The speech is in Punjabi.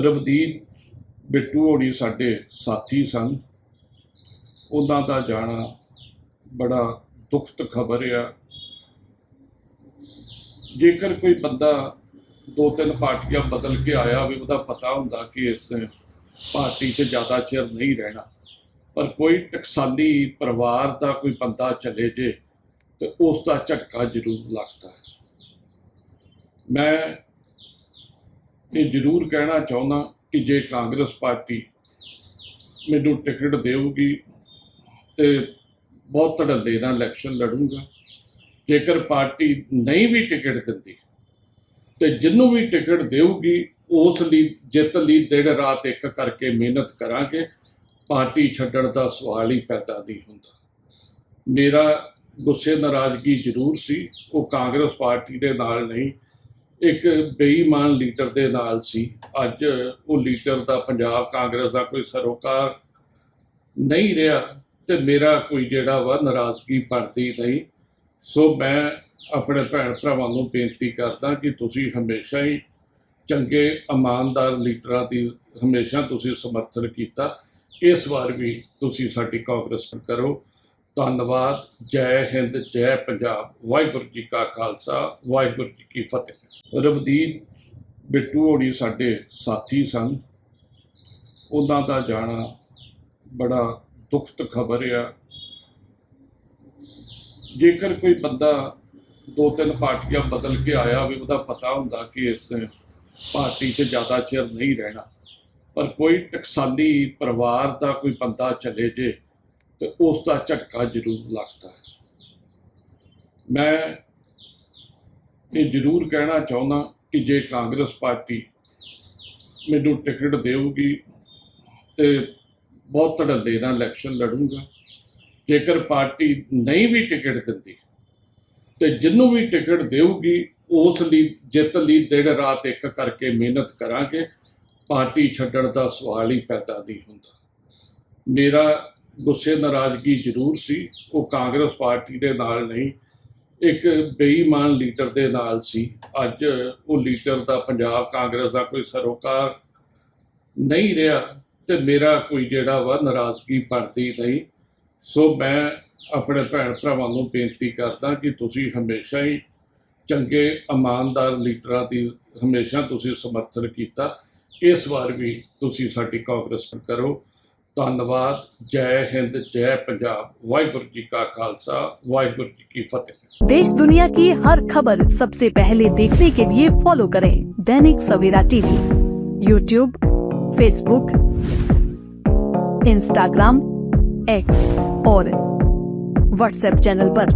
ਰਵਦੀਪ ਬਿੱਟੂ ਹੋਣੀ ਸਾਡੇ ਸਾਥੀ ਸਨ। ਉਹਨਾਂ ਦਾ ਜਾਣਾ ਬੜਾ ਦੁਖਤ ਖਬਰ ਆ। ਜੇਕਰ ਕੋਈ ਬੰਦਾ ਦੋ ਤਿੰਨ ਪਾਰਟੀਆਂ ਬਦਲ ਕੇ ਆਇਆ ਵੀ ਉਹਦਾ ਪਤਾ ਹੁੰਦਾ ਕਿ ਇਸ ਨੇ ਪਾਰਟੀ 'ਚ ਜ਼ਿਆਦਾ ਚਿਰ ਨਹੀਂ ਰਹਿਣਾ। ਪਰ ਕੋਈ ਟਕਸਾਲੀ ਪਰਿਵਾਰ ਦਾ ਕੋਈ ਬੰਦਾ ਚਲੇ ਜੇ, ਤੇ ਉਸ ਦਾ ਝਟਕਾ ਜ਼ਰੂਰ ਲੱਗਦਾ। ਹੈ ਮੈਂ ਇਹ ਜ਼ਰੂਰ ਕਹਿਣਾ ਚਾਹੁੰਦਾ ਕਿ ਜੇ ਕਾਂਗਰਸ ਪਾਰਟੀ ਮੈਨੂੰ ਟਿਕਟ ਦੇਊਗੀ ਤੇ ਬਹੁਤ ਧੜੱਲੇ ਨਾਲ ਇਲੈਕਸ਼ਨ ਲੜੂੰਗਾ। ਜੇਕਰ ਪਾਰਟੀ ਨਹੀਂ ਵੀ ਟਿਕਟ ਦਿੰਦੀ ਤੇ ਜਿੰਨੂੰ ਵੀ ਟਿਕਟ ਦੇਊਗੀ, ਉਸ ਲਈ, ਜਿੱਤ ਲਈ ਦਿਨ ਰਾਤ ਇੱਕ ਕਰਕੇ ਮਿਹਨਤ ਕਰਾਂਗੇ। ਪਾਰਟੀ ਛੱਡਣ ਦਾ ਸਵਾਲ ਹੀ ਪੈਦਾ ਨਹੀਂ ਹੁੰਦਾ। ਮੇਰਾ ਗੁੱਸੇ ਨਾਰਾਜ਼ਗੀ ਜ਼ਰੂਰ ਸੀ, ਉਹ ਕਾਂਗਰਸ ਪਾਰਟੀ ਦੇ ਨਾਲ ਨਹੀਂ ਇੱਕ ਬੇਈਮਾਨ ਲੀਡਰ ਦੇ ਨਾਲ ਸੀ। ਅੱਜ ਉਹ ਲੀਡਰ ਦਾ ਪੰਜਾਬ ਕਾਂਗਰਸ ਦਾ ਕੋਈ ਸਰੋਕਾਰ ਨਹੀਂ ਰਿਹਾ ਤੇ ਮੇਰਾ ਕੋਈ ਜਿਹੜਾ ਵਾ ਨਾਰਾਜ਼ਗੀ ਬਣਦੀ ਨਹੀਂ। ਸੋ ਮੈਂ ਆਪਣੇ ਭੈਣ ਭਰਾਵਾਂ ਨੂੰ ਬੇਨਤੀ ਕਰਦਾ ਕਿ ਤੁਸੀਂ ਹਮੇਸ਼ਾ ਹੀ ਚੰਗੇ, ਇਮਾਨਦਾਰ ਲੀਡਰਾਂ ਦੀ ਹਮੇਸ਼ਾ ਤੁਸੀਂ ਸਮਰਥਨ ਕੀਤਾ। ਇਸ ਵਾਰ ਵੀ ਤੁਸੀਂ ਸਾਡੀ ਕਾਂਗਰਸ ਕਰੋ। ਧੰਨਵਾਦ, ਜੈ ਹਿੰਦ, ਜੈ ਪੰਜਾਬ। ਵਾਹਿਗੁਰੂ ਜੀ ਕਾ ਖਾਲਸਾ, ਵਾਹਿਗੁਰੂ ਜੀ ਕੀ ਫਤਿਹ। ਰਵਦੀਪ ਬਿੱਟੂ ਹੋਣੀ ਸਾਡੇ ਸਾਥੀ ਸਨ। ਉਹਨਾਂ ਦਾ ਜਾਣਾ ਬੜਾ ਦੁਖਤ ਖਬਰ ਆ। ਜੇਕਰ ਕੋਈ ਬੰਦਾ ਦੋ ਤਿੰਨ ਪਾਰਟੀਆਂ ਬਦਲ ਕੇ ਆਇਆ ਵੀ ਉਹਦਾ ਪਤਾ ਹੁੰਦਾ ਕਿ ਇਸ ਨੇ ਪਾਰਟੀ 'ਚ ਜ਼ਿਆਦਾ ਚਿਰ ਨਹੀਂ ਰਹਿਣਾ। ਪਰ ਕੋਈ ਟਕਸਾਲੀ ਪਰਿਵਾਰ ਦਾ ਕੋਈ ਬੰਦਾ ਚਲੇ ਜੇ ਤੇ ਉਸ ਦਾ ਝਟਕਾ ਜ਼ਰੂਰ ਲੱਗਦਾ ਹੈ। ਮੈਂ ਇਹ ਜ਼ਰੂਰ ਕਹਿਣਾ ਚਾਹੁੰਦਾ ਕਿ ਜੇ ਕਾਂਗਰਸ ਪਾਰਟੀ ਮੈਨੂੰ ਟਿਕਟ ਦੇਊਗੀ ਤੇ ਬਹੁਤ ਧੜੱਲੇ ਨਾਲ ਇਲੈਕਸ਼ਨ ਲੜੂੰਗਾ। ਜੇਕਰ ਪਾਰਟੀ ਨਹੀਂ ਵੀ ਟਿਕਟ ਦਿੰਦੀ ਤੇ ਜਿੰਨੂੰ ਵੀ ਟਿਕਟ ਦੇਊਗੀ, ਉਸ ਲਈ, ਜਿੱਤ ਲਈ ਦਿਨ ਰਾਤ ਇੱਕ ਕਰਕੇ ਮਿਹਨਤ ਕਰਾਂਗੇ। ਪਾਰਟੀ ਛੱਡਣ ਦਾ ਸਵਾਲ ਹੀ ਪੈਦਾ ਨਹੀਂ ਹੁੰਦਾ। ਮੇਰਾ ਗੁੱਸੇ ਨਾਰਾਜ਼ਗੀ ਜ਼ਰੂਰ ਸੀ। ਉਹ ਕਾਂਗਰਸ ਪਾਰਟੀ ਦੇ ਨਾਲ ਨਹੀਂ, ਇੱਕ ਬੇਈਮਾਨ ਲੀਡਰ ਦੇ ਨਾਲ ਸੀ। ਅੱਜ ਉਹ ਲੀਡਰ ਦਾ ਪੰਜਾਬ ਕਾਂਗਰਸ ਦਾ ਕੋਈ ਸਰੋਕਾਰ ਨਹੀਂ ਰਿਹਾ ਤੇ ਮੇਰਾ ਕੋਈ ਜਿਹੜਾ ਵਾ ਨਾਰਾਜ਼ਗੀ ਬਣਦੀ ਨਹੀਂ। ਸੋ ਮੈਂ ਆਪਣੇ ਭੈਣ ਭਰਾਵਾਂ ਨੂੰ ਬੇਨਤੀ ਕਰਦਾ ਕਿ ਤੁਸੀਂ ਹਮੇਸ਼ਾ ਹੀ ਚੰਗੇ, ਇਮਾਨਦਾਰ ਲੀਡਰਾਂ ਦੀ ਹਮੇਸ਼ਾ ਤੁਸੀਂ ਸਮਰਥਨ ਕੀਤਾ। ਇਸ ਵਾਰ ਵੀ ਤੁਸੀਂ ਸਾਡੀ ਕਾਂਗਰਸ ਕਰੋ। ਧੰਨਵਾਦ ਜੈ ਹਿੰਦ ਜੈ ਪੰਜਾਬ ਵਾਹਿਗੁਰੂ ਜੀ ਕਾ ਖਾਲਸਾ ਵਾਹਿਗੁਰੂ ਜੀ ਕੀ ਫਤਿਹ देश दुनिया की हर खबर सबसे पहले देखने के लिए फॉलो करें Dainik Savera TV YouTube Facebook Instagram X और व्हाट्सएप चैनल पर।